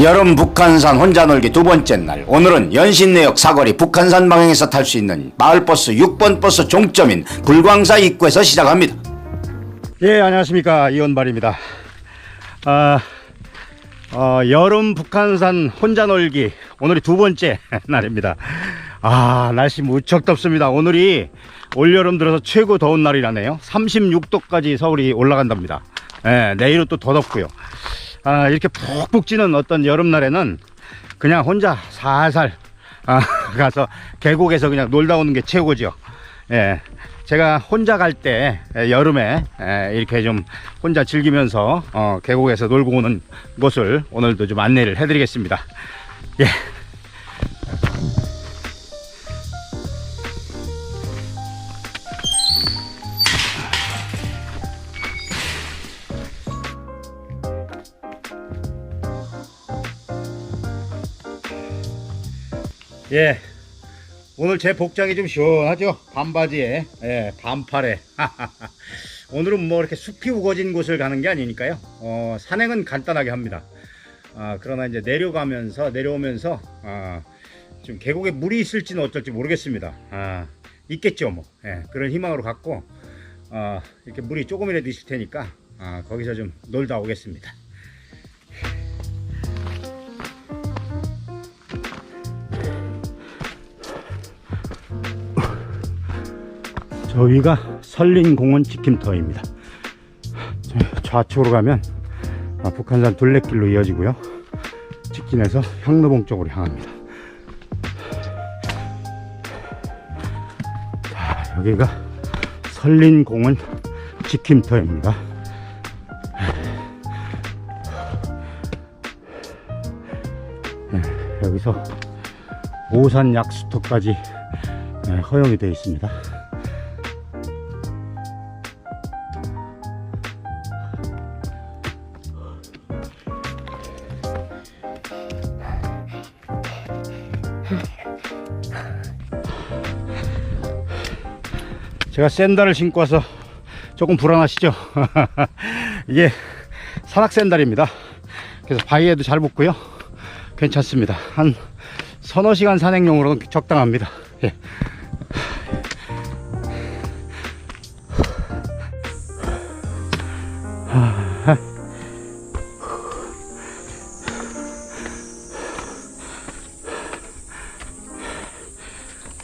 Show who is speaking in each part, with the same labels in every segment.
Speaker 1: 여름 북한산 혼자 놀기 두 번째 날. 오늘은 연신내역 사거리 북한산 방향에서 탈 수 있는 마을버스 6번 버스 종점인 불광사 입구에서 시작합니다. 예 안녕하십니까. 이원발입니다. 아, 어, 여름 북한산 혼자 놀기 오늘이 두 번째 날입니다. 아 날씨 무척 덥습니다. 오늘이 올여름 들어서 최고 더운 날이라네요. 36도까지 서울이 올라간답니다. 예, 내일은 또 더 덥고요 아, 이렇게 푹푹 찌는 어떤 여름날에는 그냥 혼자 살살 아, 가서 계곡에서 그냥 놀다 오는 게 최고죠. 예. 제가 혼자 갈 때 여름에 예, 이렇게 좀 혼자 즐기면서 어, 계곡에서 놀고 오는 곳을 오늘도 좀 안내를 해드리겠습니다. 예. 예. 오늘 제 복장이 좀 시원하죠? 반바지에, 예, 반팔에. 오늘은 뭐 이렇게 숲이 우거진 곳을 가는 게 아니니까요. 어, 산행은 간단하게 합니다. 아, 그러나 이제 내려가면서, 내려오면서, 아, 좀 계곡에 물이 있을지는 어쩔지 모르겠습니다. 아, 있겠죠, 뭐. 예, 그런 희망으로 갖고, 아, 이렇게 물이 조금이라도 있을 테니까, 아, 거기서 좀 놀다 오겠습니다. 저기가 설린공원 지킴터입니다. 저 좌측으로 가면 아, 북한산 둘레길로 이어지고요. 직진해서 향로봉 쪽으로 향합니다. 자, 여기가 설린공원 지킴터입니다. 네, 여기서 오산 약수터까지 네, 허용이 되어 있습니다. 제가 샌들을 신고 와서 조금 불안하시죠? 이게 산악 샌들입니다. 그래서 바위에도 잘 붙고요. 괜찮습니다. 한 서너 시간 산행용으로는 적당합니다. 예.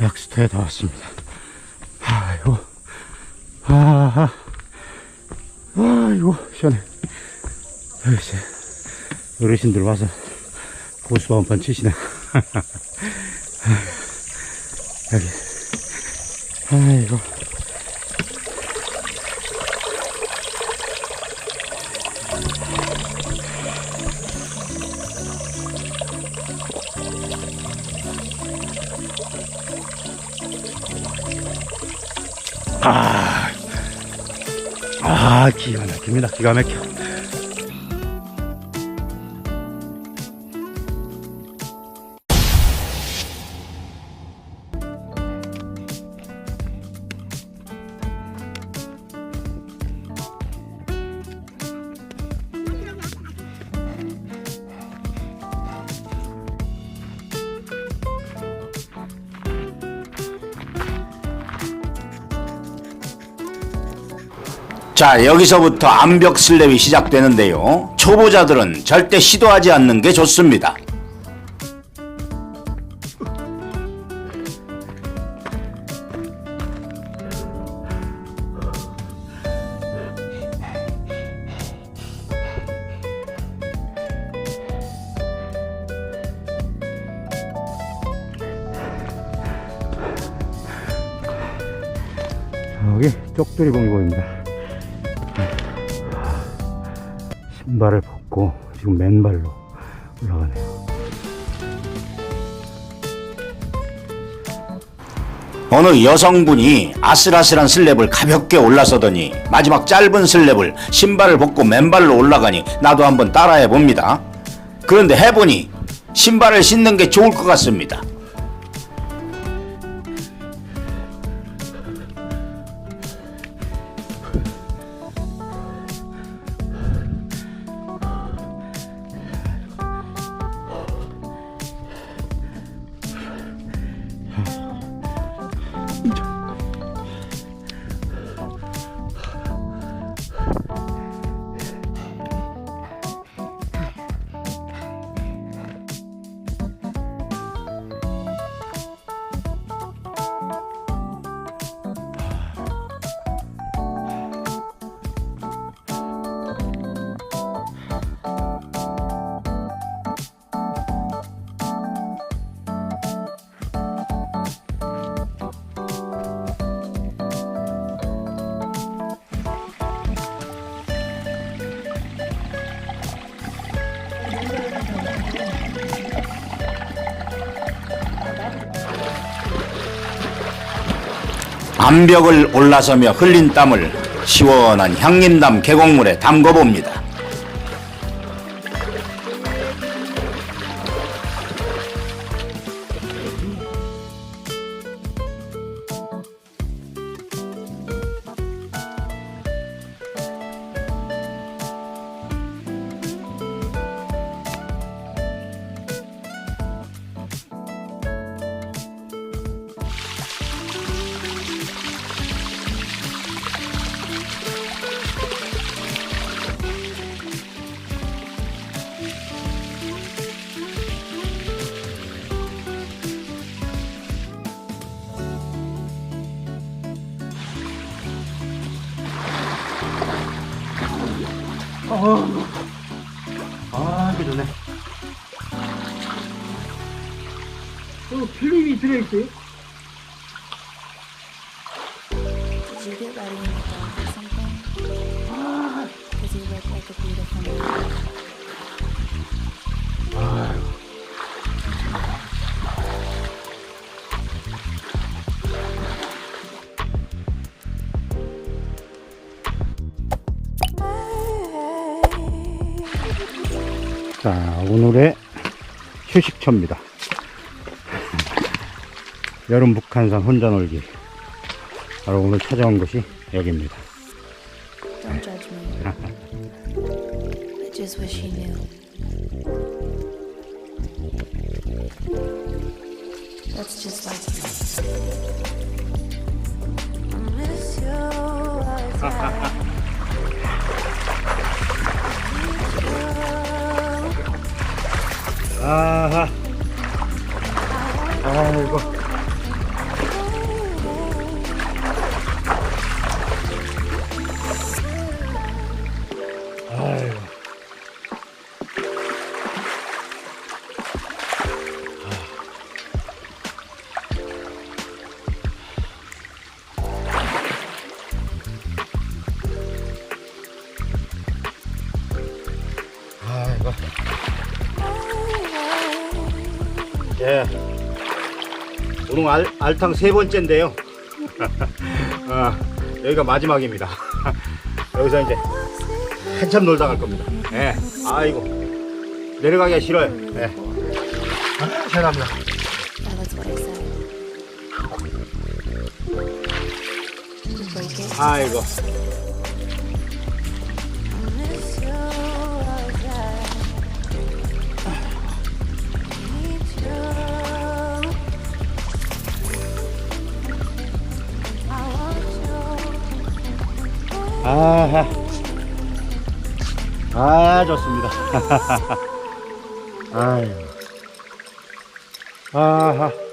Speaker 1: 약수터에 다 왔습니다. 아이고, 아, 아이고, 시원해. 글쎄, 어르신들 와서 고수바 한판 치시네. 여기, 아이고. 아, 아, 기가 막힙니다. 기가 막혀. 자, 여기서부터 암벽 슬랩이 시작되는데요. 초보자들은 절대 시도하지 않는 게 좋습니다. 여기 쪽두리 봉고입니다. 신발을 벗고 지금 맨발로 올라가네요. 어느 여성분이 아슬아슬한 슬랩을 가볍게 올라서더니 마지막 짧은 슬랩을 신발을 벗고 맨발로 올라가니 나도 한번 따라해 봅니다. 그런데 해보니 신발을 신는 게 좋을 것 같습니다. 암벽을 올라서며 흘린 땀을 시원한 향림담 계곡물에 담궈봅니다. 아, 그 좋네.
Speaker 2: 또 필름이 들어있어
Speaker 1: 자, 오늘의 휴식처입니다. 여름 북한산 혼자 놀기. 바로 오늘 찾아온 곳이 여기입니다.
Speaker 3: All the time.
Speaker 1: 아하. 아이고. 아이고. 아이고. 예. 오늘 알, 알탕 세 번째인데요. 아, 여기가 마지막입니다. 여기서 이제 한참 놀다 갈 겁니다. 예. 아이고. 내려가기가 싫어요. 예. 아, 죄송합니다. 아이고. 아하. 아, 좋습니다. 아유. 아하.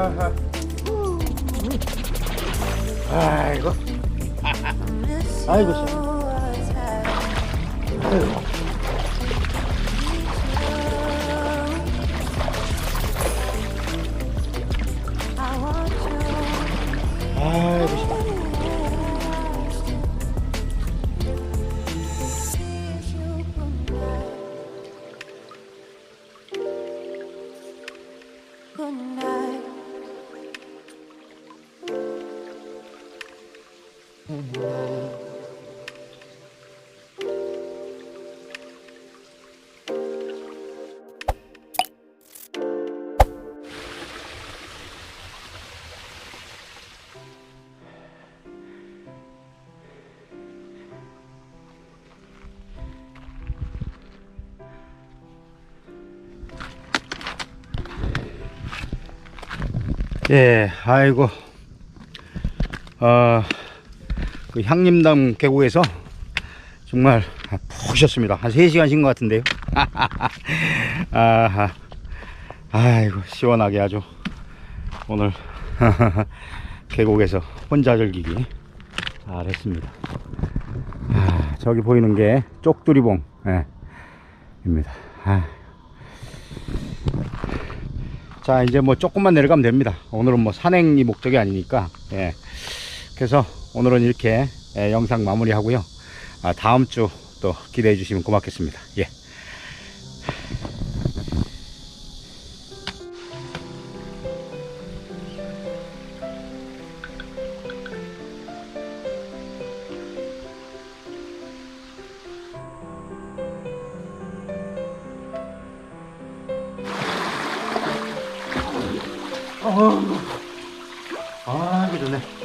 Speaker 1: 아하. 아이고. 아이고, 참. 아이고. 아이고, 예, 아이고. 어, 그 향림담 계곡에서 정말 푹 쉬었습니다. 한 3시간 쉰 것 같은데요. 아하. 아이고, 시원하게 아주. 오늘 계곡에서 혼자 즐기기 잘 했습니다. 아, 저기 보이는 게 쪽두리봉, 예, 입니다. 아. 자, 이제 뭐 조금만 내려가면 됩니다. 오늘은 뭐 산행이 목적이 아니니까, 예. 그래서 오늘은 이렇게 예, 영상 마무리 하고요. 아, 다음 주 또 기대해 주시면 고맙겠습니다. 예. 아, 이거 좋네.